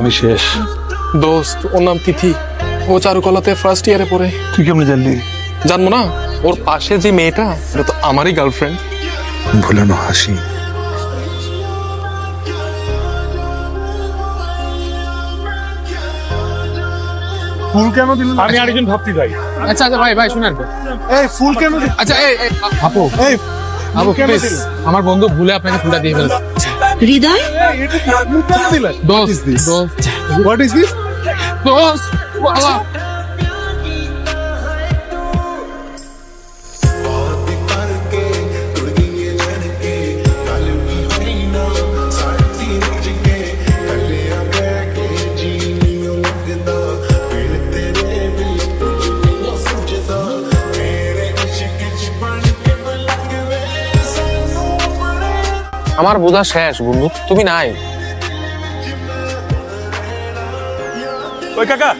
আমি শেষ। দোস্ত ওর নাম তিথি। ও চারুকলাতে ফার্স্ট ইয়ারে পড়ে। তুই কেমন জানলি? জানব না? ওর পাশে যে মেয়েটা এটা তো আমারই গার্লফ্রেন্ড ভুলানো হাসি। ফুল কেন দিল আমি আরেকজন ভাবতি ভাই আচ্ছা আচ্ছা ভাই ভাই শুনেন। এই ফুল কেন আচ্ছা এই এই, আপু এই আপু প্লিজ আমার বন্ধু ভুলে আপনাকে ফুলটা দিয়ে ফেলেছে। হৃদয়? ফুল কেন দিল দোস্ত দোস্ত হোয়াট ইজ দিস দোস্ত আমার বোঝা শেষ বন্ধু। তুমি নাই। ওই কাকা।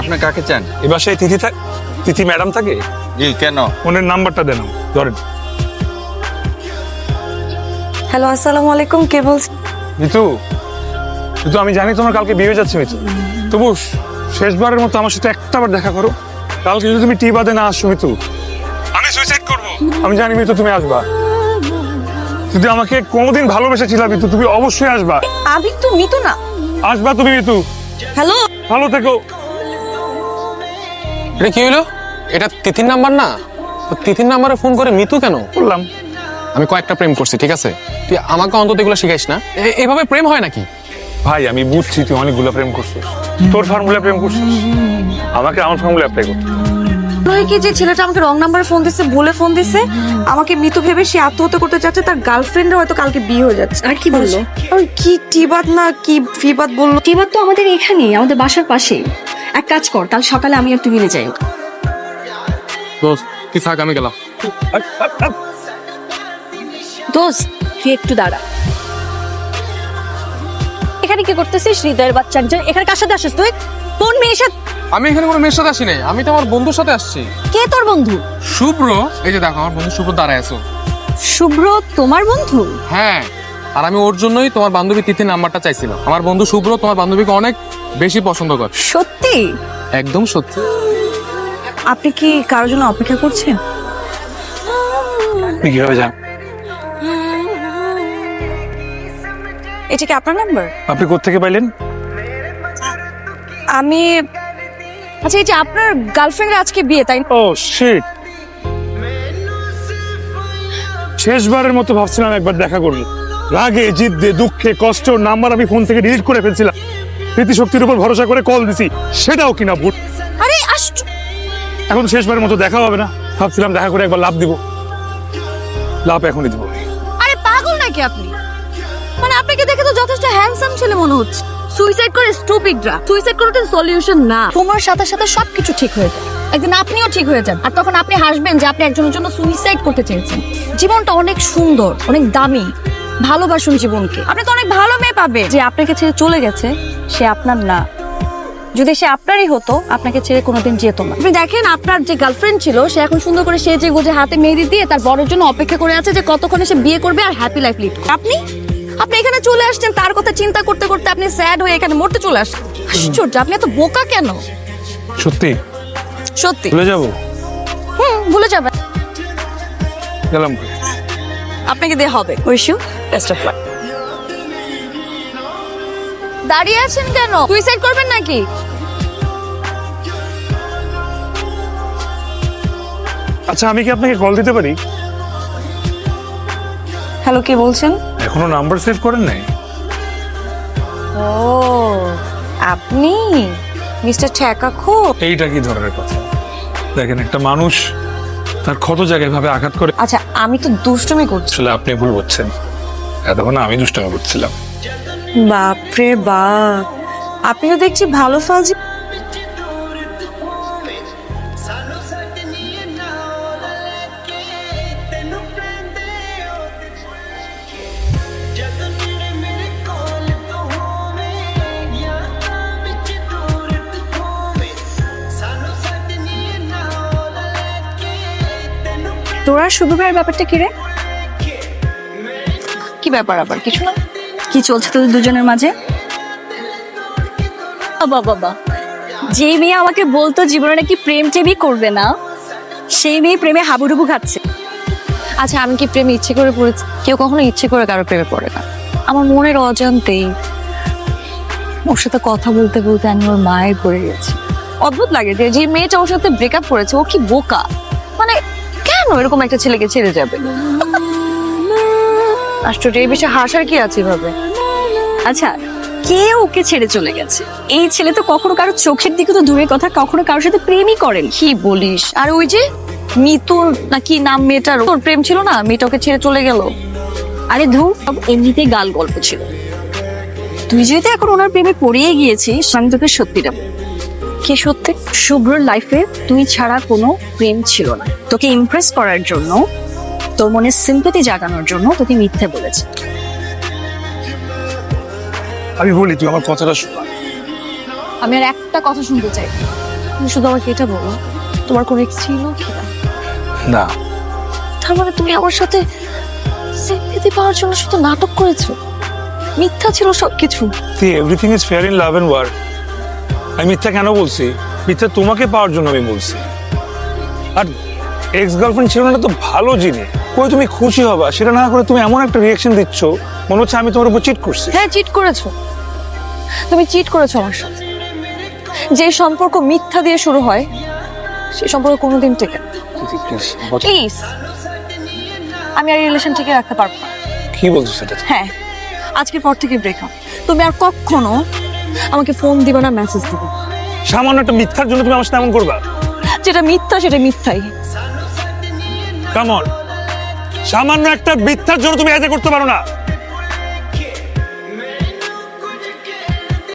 আপনার কাকে চান? এ বাসায় তিথি থাক তিথি ম্যাডাম থাকে? জি কেন? ওনার নাম্বারটা দেন ধরেন। হ্যালো আসসালামু আলাইকুম কে বলছেন মিতু মিতু আমি জানি তোমার কালকে বিয়ে যাচ্ছে মিতু। তবু শেষবারের মতো আমার সাথে একটাবার দেখা করো। কালকে যদি তুমি টি বাদে না আসো মিতু। আমি সুইসাইড করব। আমি জানি মিতু তুমি আসবা। যদি আমাকে কোনোদিন ভালোবেসেছিলা মিতু তুমি অবশ্যই আসবা। আমি তো মিতু না। আসবা তুমি মিতু। হ্যালো? ভালো থেকো। এটা কি হলো এটা তিথির নাম্বার না? তো তিথির নাম্বারে ফোন করে মিতু কেন? বললাম। আমি কয়েকটা প্রেম করছি ঠিক আছে? তুই আমাকে অন্তত এগুলো শিখাইস না। এভাবে প্রেম হয় নাকি? ভাই আমি বুঝছি তুই অনেকগুলো প্রেম করছিস। তোর ফর্মুলা প্রেম করছিস। আমাকে আমার ফর্মুলা অ্যাপ্লাই করতে। নয় কি যে ছেলেটা আমাকে রং নাম্বারে ফোন দিছে বলে ফোন দিছে? আমাকে মৃত ভেবে সে আত্মহত্যা করতে যাচ্ছে তার গার্লফ্রেন্ডের হয়তো কালকে বিয়ে হয়ে যাচ্ছে। আর কি বলল? আর কি টিবাদ না কি ফিবাদ বলল। টিবার তো আমাদের এখানেই আমাদের বাসার পাশেই। এক কাজ কর কাল সকালে আমি আর তুই মিলে যাই দোস্ত তুই থাক আমি গেলাম। দোস্ত তুই একটু দাঁড়া। এখানে কি করতেছিস? হৃদয়ের বাচ্চা একজন। এখানে কার সাথে আসিস তুই? কোন মেয়ের সাথে আমি এখানে কোনো মেয়ের সাথে আসি নাই। আমি তো আমার বন্ধুর সাথে আসছি। কে তোর বন্ধু? শুভ্র এই যে দেখো আমার বন্ধু শুভ্র দাঁড়ায় আছো শুভ্র তোমার বন্ধু? হ্যাঁ আর আমি ওর জন্যই তোমার বান্ধবী তিথির নাম্বারটা চাইছিলাম। আমার বন্ধু শুভ্র তোমার বান্ধবীকে অনেক বেশি পছন্দ করে। সত্যি? একদম সত্যি। আপনি কি কারোর জন্য অপেক্ষা করছেন? তুই কীভাবে যান এটা কি আপনার নাম্বার আপনি কোথেকে পাইলেন? আমি আচ্ছা এই যে আপনার গার্লফ্রেন্ডের আজকে বিয়ে তাই ও শিট শেষবারের মতো ভাবছিলাম একবার দেখা করব। রাগে জিদ্দে দুঃখে কষ্ট নাম্বার আমি ফোন থেকে ডিলিট করে ফেলছিলাম। প্রীতি শক্তির উপর ভরসা করে কল দিছি। সেটাও কিনা ভুল। আরে এখন শেষবারের মতো দেখা হবে না। ভাবছিলাম দেখা করে একবার লাভ দিব। লাভ এখনই দিব। আরে পাগল নাকি আপনি? মানে আপনাকে দেখে তো যথেষ্ট হ্যান্ডসাম ছেলে মনে হচ্ছে। সুইসাইড করে স্টুপিডরা সুইসাইড করে তো সলিউশন না। তোমার সাথে সাথে সবকিছু ঠিক হয়ে যায়। একদিন আপনিও ঠিক হয়ে যান। আর তখন আপনি হাসবেন যে আপনি একজনের জন্য সুইসাইড করতে চেয়েছেন। জীবনটা অনেক সুন্দর, অনেক দামি, ভালোবাসুন জীবনকে। আপনি তো অনেক ভালো মেয়ে পাবে যে আপনাকে ছেড়ে চলে গেছে, সে আপনার না। যদি সে আপনারই হতো, আপনাকে ছেড়ে কোনোদিন যেত না। আপনি দেখেন, আপনার যে গার্লফ্রেন্ড ছিল, সে এখন সুন্দর করে সে যে গোজে হাতে মেহেদি দিয়ে তার বড়ের জন্য অপেক্ষা করে আছে যে কতক্ষণে সে বিয়ে করবে আর হ্যাপি লাইফ লিড আপনি আপনি এখানে চলে আসছেন তার কথা চিন্তা করতে করতে আপনি স্যাড হয়ে এখানে মরতে চলে আসছেন। আশ্চর্য আপনি এত বোকা কেন? সত্যি? সত্যি। ভুলে যাব? হুম ভুলে যাবেন। গেলাম। আপনাকে দিয়ে হবে wish you best of luck দাঁড়িয়ে আছেন কেন? সুইসাইড করবেন নাকি? আচ্ছা আমি কি আপনাকে কল দিতে পারি? হ্যালো কে বলছেন? এখনও নাম্বার সেভ করেন নাই? ও আপনি? মিস্টার ঠেকাখো এইটা কি ধরনের কথা? দেখেন একটা মানুষ তার ক্ষত জায়গায় ভাবে আঘাত করে। আচ্ছা আমি তো দুষ্টুমি করছি। আসলে আপনি ভুল করছেন এতক্ষণ আমি দুষ্টামি করছিলাম। বাপরে বাপ। আপনি তো দেখছি ভালো ফাজি তোরা শুভ ভাইয়ের ব্যাপারটা কি রে? কি ব্যাপার আবার? কিছু না। কি চলছে তোদের দুজনের মাঝে? বাবা বাবা। যে মেয়ে আমাকে বলতো জীবনে নাকি প্রেম টেমই করবে না সেই মেয়ে প্রেমে হাবুডুবু খাচ্ছে। আচ্ছা আমি কি প্রেমে ইচ্ছে করে পড়েছি? কেউ কখনো ইচ্ছে করে কারও প্রেমে পড়ে না। আমার মনের অজান্তেই ওর সাথে কথা বলতে বলতে আমি ওর মায়ের পড়ে গেছি। অদ্ভুত লাগে যে যে মেয়েটা ওর সাথে ব্রেকআপ করেছে ও কি বোকা? মানে কেন এরকম একটা ছেলেকে ছেড়ে যাবে? আশ্চর্য, এই বিষয়ে হাসার কি আছে ভাবে আচ্ছা কে ওকে ছেড়ে চলে গেছে। এই ছেলে তো কখনো কারও চোখের দিকে তো দূরের কথা, কখনো কারোর সাথে প্রেমই করেন। কি বলিস? আর ওই যে মিতুর নাকি নাম মেয়েটার তোর প্রেম ছিল না, মেয়েটা ওকে ছেড়ে চলে গেল। আরে ধু সব এমনিতেই গাল গল্প ছিল। তুই যেহেতু এখন ওনার প্রেমে পড়িয়ে গিয়েছিস, আমি তোকে সত্যিটা বলব। কি সত্যি? শুভ্রর লাইফে তুই ছাড়া কোনো প্রেম ছিল না। তোকে ইমপ্রেস করার জন্য তোর মনে সিম্পতি জাগানোর জন্য তোকে মিথ্যে বলেছে। আমি বলি তুই আমার কথাটা শোন। আমি আর একটা কথা শুনতে চাই। তুমি শুধু আমাকে এটা বলো তোমার কোনো এক্স ছিল কি? না? না তার মানে তুমি আমার সাথে সিম্পতি পাওয়ার জন্য শুধু নাটক করেছ? মিথ্যা ছিল সবকিছু। Everything is fair in love and war আমি মিথ্যা কেন বলছি? মিথ্যা তোমাকে পাওয়ার জন্য আমি বলছি। আর এক্স গার্লফ্রেন্ড ছিল না তো ভালো জিনিস। কই তুমি খুশি হবা? সেটা না করে তুমি এমন একটা রিয়াকশন দিচ্ছ মনে হচ্ছে আমি তোমার উপর চিট করছি। হ্যাঁ চিট করেছ। তুমি চিট করেছ আমার সাথে। যে সম্পর্ক মিথ্যা দিয়ে শুরু হয় সে সম্পর্ক কোনোদিন টেকে প্লিজ আমি আর রিলেশন টিকে রাখতে পারব না। কি বলছো সেটা? হ্যাঁ আজকের পর থেকে ব্রেকআপ তুমি আর কখনো আমাকে ফোন দিবে না মেসেজ দিবে। সামান্য একটা মিথ্যার জন্য তুমি আমার সাথে এমন করবা? যেটা মিথ্যা সেটা মিথ্যাই। কেমন সামান্য একটা মিথ্যার জন্য তুমি এতে করতে পারো না।